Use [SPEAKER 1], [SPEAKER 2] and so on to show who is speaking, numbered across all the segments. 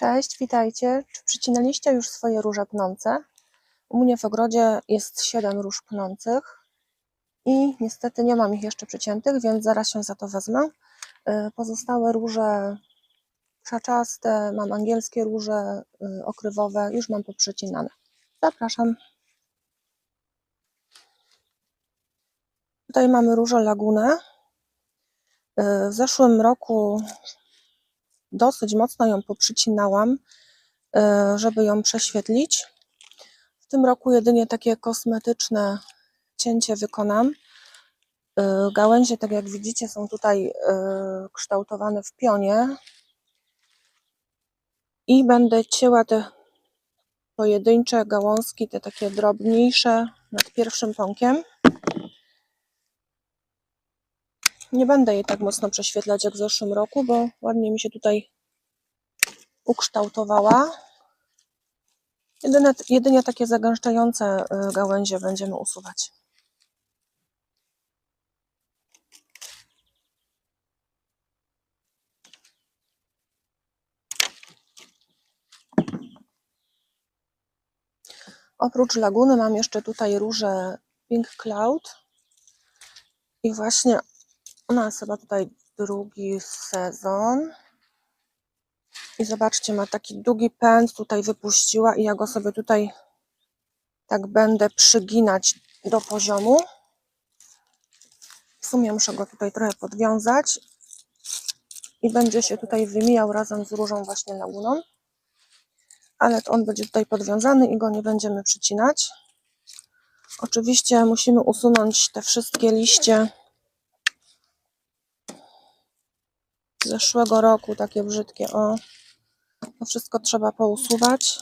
[SPEAKER 1] Cześć, witajcie. Czy przycinaliście już swoje róże pnące? U mnie w ogrodzie jest 7 róż pnących i niestety nie mam ich jeszcze przyciętych, więc zaraz się za to wezmę. Y, Pozostałe róże krzaczaste, mam angielskie róże y, okrywowe, już mam poprzycinane. Zapraszam. Tutaj mamy różę lagunę. Y, W zeszłym roku dosyć mocno ją poprzycinałam, e, żeby ją prześwietlić. W tym roku jedynie takie kosmetyczne cięcie wykonam. E, Gałęzie, tak jak widzicie, są tutaj e, kształtowane w pionie i będę cięła te pojedyncze gałązki, te takie drobniejsze nad pierwszym pąkiem. Nie będę jej tak mocno prześwietlać jak w zeszłym roku, bo ładnie mi się tutaj ukształtowała. Jedyne, jedynie takie zagęszczające y, gałęzie będziemy usuwać. Oprócz laguny mam jeszcze tutaj różę Pink Cloud i właśnie ona jest chyba tutaj drugi sezon. I zobaczcie, ma taki długi pęd tutaj wypuściła i ja go sobie tutaj tak będę przyginać do poziomu. W sumie muszę go tutaj trochę podwiązać i będzie się tutaj wymijał razem z różą właśnie laguną. Ale to on będzie tutaj podwiązany i go nie będziemy przycinać. Oczywiście musimy usunąć te wszystkie liście z zeszłego roku, takie brzydkie. O, to wszystko trzeba pousuwać.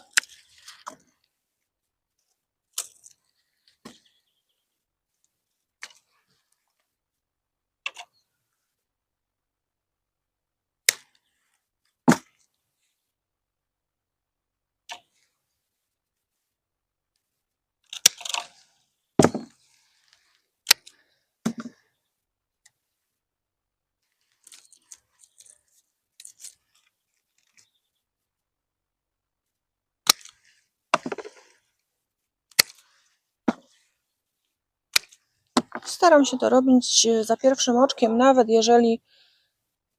[SPEAKER 1] Staram się to robić e, za pierwszym oczkiem, nawet jeżeli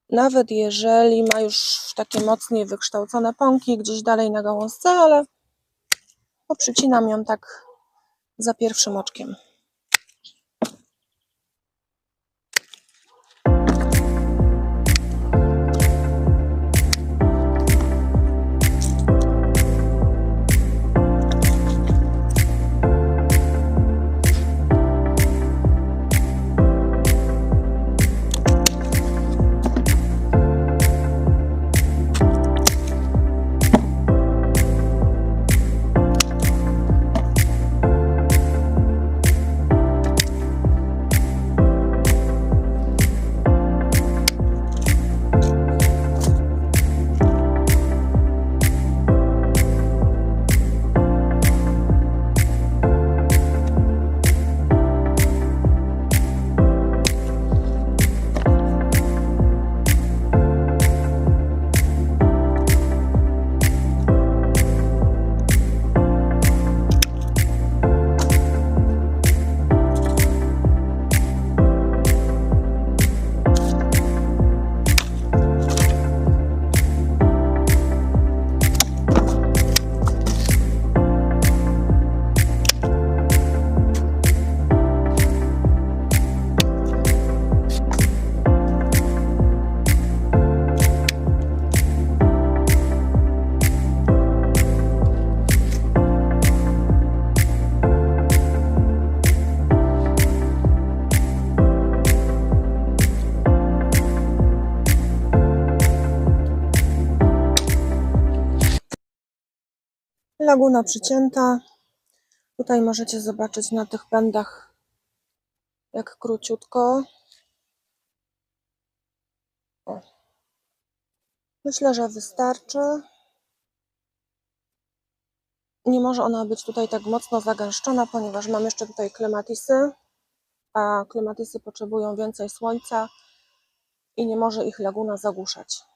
[SPEAKER 1] nawet jeżeli ma już takie mocniej wykształcone pąki gdzieś dalej na gałązce, ale poprzycinam ją tak za pierwszym oczkiem. Laguna przycięta. Tutaj możecie zobaczyć na tych pędach, jak króciutko. O. Myślę, że wystarczy. Nie może ona być tutaj tak mocno zagęszczona, ponieważ mam jeszcze tutaj klematisy, a klematisy potrzebują więcej słońca i nie może ich laguna zagłuszać.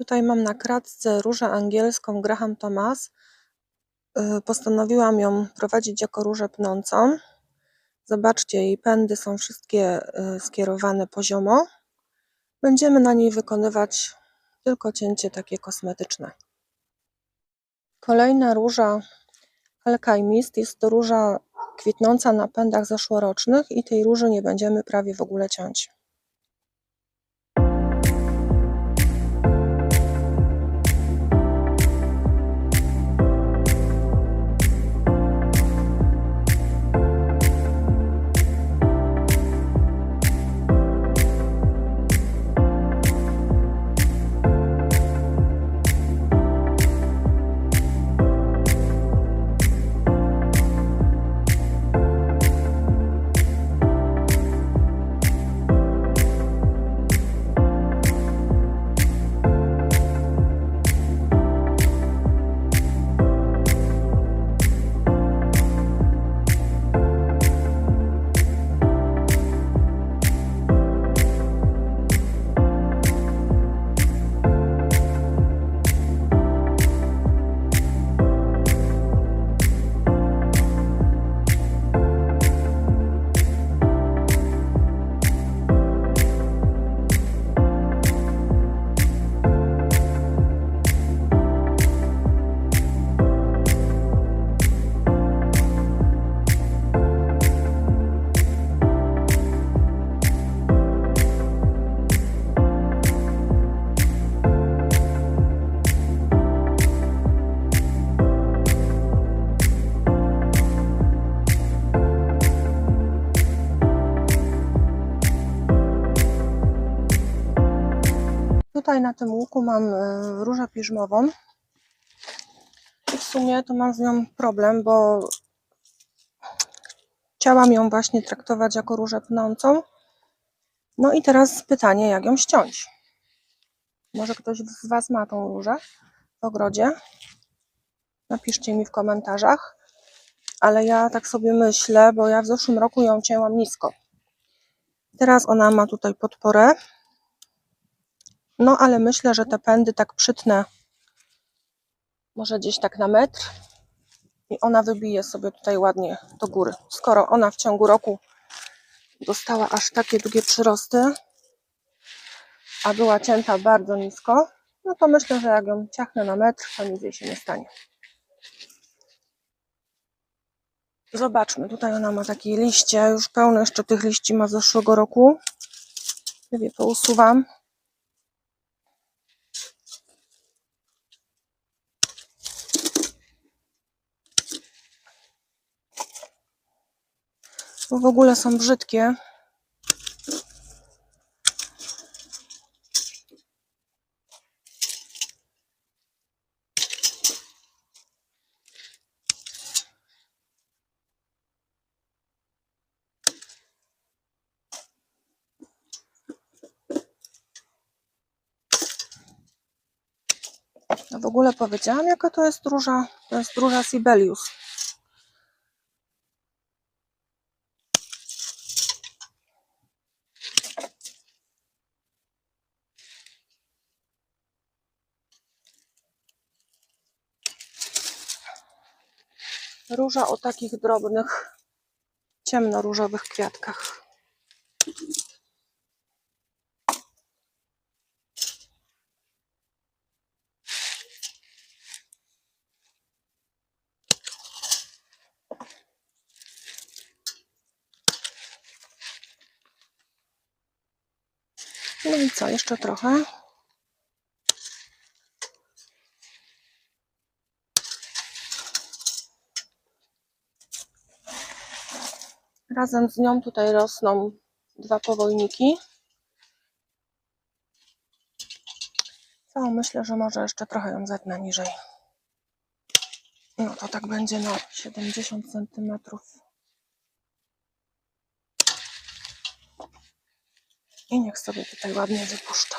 [SPEAKER 1] Tutaj mam na kratce różę angielską Graham Thomas. Y, Postanowiłam ją prowadzić jako różę pnącą. Zobaczcie, jej pędy są wszystkie y, skierowane poziomo. Będziemy na niej wykonywać tylko cięcie takie kosmetyczne. Kolejna róża Alchemist jest to róża kwitnąca na pędach zeszłorocznych i tej róży nie będziemy prawie w ogóle ciąć. Tutaj na tym łuku mam y, różę piżmową. I w sumie to mam z nią problem, bo chciałam ją właśnie traktować jako różę pnącą. No i teraz pytanie, jak ją ściąć? Może ktoś z Was ma tą różę w ogrodzie? Napiszcie mi w komentarzach. Ale ja tak sobie myślę, bo ja w zeszłym roku ją cięłam nisko. Teraz ona ma tutaj podporę. No ale myślę, że te pędy tak przytnę może gdzieś tak na metr i ona wybije sobie tutaj ładnie do góry. Skoro ona w ciągu roku dostała aż takie długie przyrosty, a była cięta bardzo nisko, no to myślę, że jak ją ciachnę na metr, to nic jej się nie stanie. Zobaczmy, tutaj ona ma takie liście, już pełno jeszcze tych liści ma z zeszłego roku. Je pousuwam. Bo w ogóle są brzydkie. A w ogóle powiedziałam, jaka to jest róża? To jest róża Sibelius. Róża o takich drobnych, ciemnoróżowych kwiatkach. No i co, jeszcze trochę. Razem z nią tutaj rosną dwa powojniki. Co, myślę, że może jeszcze trochę ją zetnę niżej. No to tak będzie na 70 centymetrów. I niech sobie tutaj ładnie wypuszcza.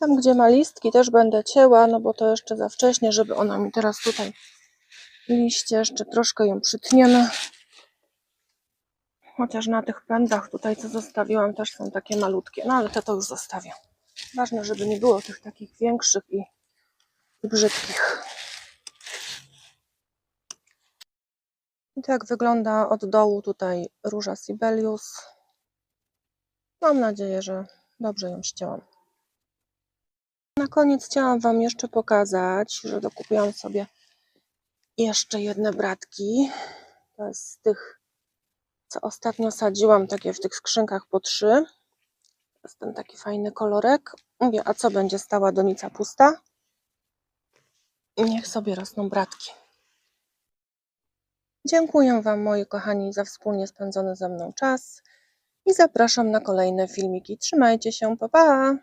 [SPEAKER 1] Tam, gdzie ma listki, też będę cięła, no bo to jeszcze za wcześnie, żeby ona mi teraz tutaj liście, jeszcze troszkę ją przytniemy. Chociaż na tych pędach tutaj, co zostawiłam, też są takie malutkie, no ale te to już zostawię. Ważne, żeby nie było tych takich większych i, i brzydkich. I tak wygląda od dołu tutaj róża Sibelius. Mam nadzieję, że dobrze ją ścięłam. Na koniec chciałam Wam jeszcze pokazać, że dokupiłam sobie jeszcze jedne bratki. To jest z tych, co ostatnio sadziłam, takie w tych skrzynkach po trzy. To jest ten taki fajny kolorek. Mówię, a co będzie stała donica pusta? Niech sobie rosną bratki. Dziękuję Wam, moi kochani, za wspólnie spędzony ze mną czas i zapraszam na kolejne filmiki. Trzymajcie się, pa pa!